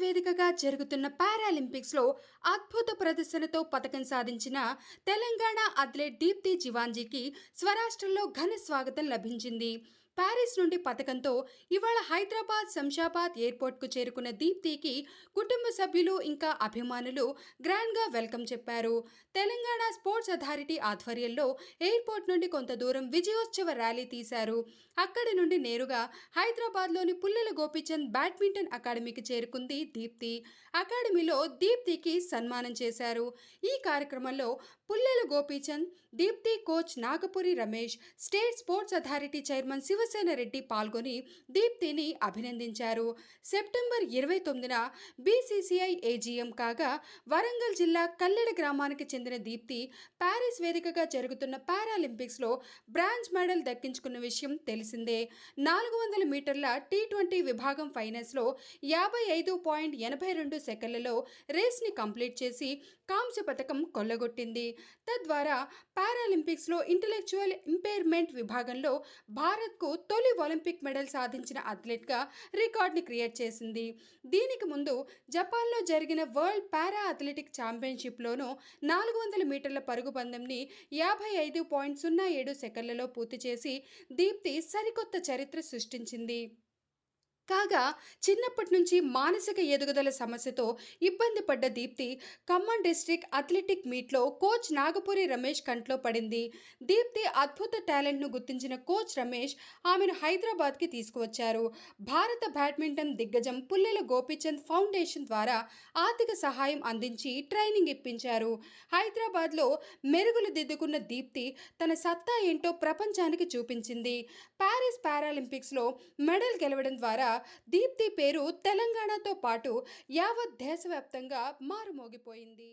వేదికగా జరుగుతున్న పారాలింపిక్స్లో అద్భుత ప్రదర్శనతో పథకం సాధించిన తెలంగాణ అథ్లెట్ దీప్తి జివాంజీకి స్వరాష్ట్రంలో ఘన స్వాగతం లభించింది. ప్యారిస్ నుండి పథకంతో ఇవాళ హైదరాబాద్ శంషాబాద్ ఎయిర్పోర్ట్కు చేరుకున్న దీప్తికి కుటుంబ సభ్యులు ఇంకా అభిమానులు గ్రాండ్గా వెల్కమ్ చెప్పారు. తెలంగాణ స్పోర్ట్స్ అథారిటీ ఆధ్వర్యంలో ఎయిర్పోర్ట్ నుండి కొంత దూరం విజయోత్సవ ర్యాలీ తీశారు. అక్కడి నుండి నేరుగా హైదరాబాద్లోని పుల్లెల గోపీచంద్ బ్యాడ్మింటన్ అకాడమీకి చేరుకుంది దీప్తి. అకాడమీలో దీప్తికి సన్మానం చేశారు. ఈ కార్యక్రమంలో Pullela Gopichand Deepthi coach Nagapuri Ramesh state sports authority chairman Shiva Shivasena Reddy పాల్గొని దీప్తిని అభినందించారు. సెప్టెంబర్ ఇరవై తొమ్మిదిన బీసీసీఐ ఏజీఎం కాగా వరంగల్ జిల్లా కల్లెడ గ్రామానికి చెందిన దీప్తి ప్యారిస్ వేదికగా జరుగుతున్న పారాలింపిక్స్లో బ్రాంజ్ మెడల్ దక్కించుకున్న విషయం తెలిసిందే. నాలుగు వందల మీటర్ల టీ ట్వంటీ విభాగం ఫైనల్స్లో యాభై ఐదు పాయింట్ ఎనభై రెండు సెకండ్లలో రేస్ని కంప్లీట్ చేసి కాంస్య పథకం కొల్లగొట్టింది. తద్వారా పారాలింపిక్స్లో ఇంటలెక్చువల్ ఇంపైర్మెంట్ విభాగంలో భారత్కు తొలి ఒలింపిక్ మెడల్ సాధించిన అథ్లెట్గా రికార్డ్ని క్రియేట్ చేసింది. దీనికి ముందు జపాన్లో జరిగిన వరల్డ్ పారా అథ్లెటిక్ ఛాంపియన్షిప్లోనూ నాలుగు వందల మీటర్ల పరుగు పందెంని యాభై ఐదు పాయింట్ సున్నా ఏడు సెకండ్లలో పూర్తి చేసి దీప్తి సరికొత్త చరిత్ర సృష్టించింది. కాగా చిన్నప్పటి నుంచి మానసిక ఎదుగుదల సమస్యతో ఇబ్బంది పడ్డ దీప్తి ఖమ్మం డిస్ట్రిక్ట్ అథ్లెటిక్ మీట్లో కోచ్ నాగపురి రమేష్ కంట్లో పడింది. దీప్తి అద్భుత టాలెంట్ను గుర్తించిన కోచ్ రమేష్ ఆమెను హైదరాబాద్కి తీసుకువచ్చారు. భారత బ్యాడ్మింటన్ దిగ్గజం పుల్లెల గోపీచంద్ ఫౌండేషన్ ద్వారా ఆర్థిక సహాయం అందించి ట్రైనింగ్ ఇప్పించారు. హైదరాబాద్లో మెరుగులు దిద్దుకున్న దీప్తి తన సత్తా ఏంటో ప్రపంచానికి చూపించింది. ప్యారిస్ పారాలింపిక్స్లో మెడల్ గెలవడం ద్వారా దీప్తి పేరు తెలంగాణతో పాటు యావత్ దేశవ్యాప్తంగా మారుమోగిపోయింది.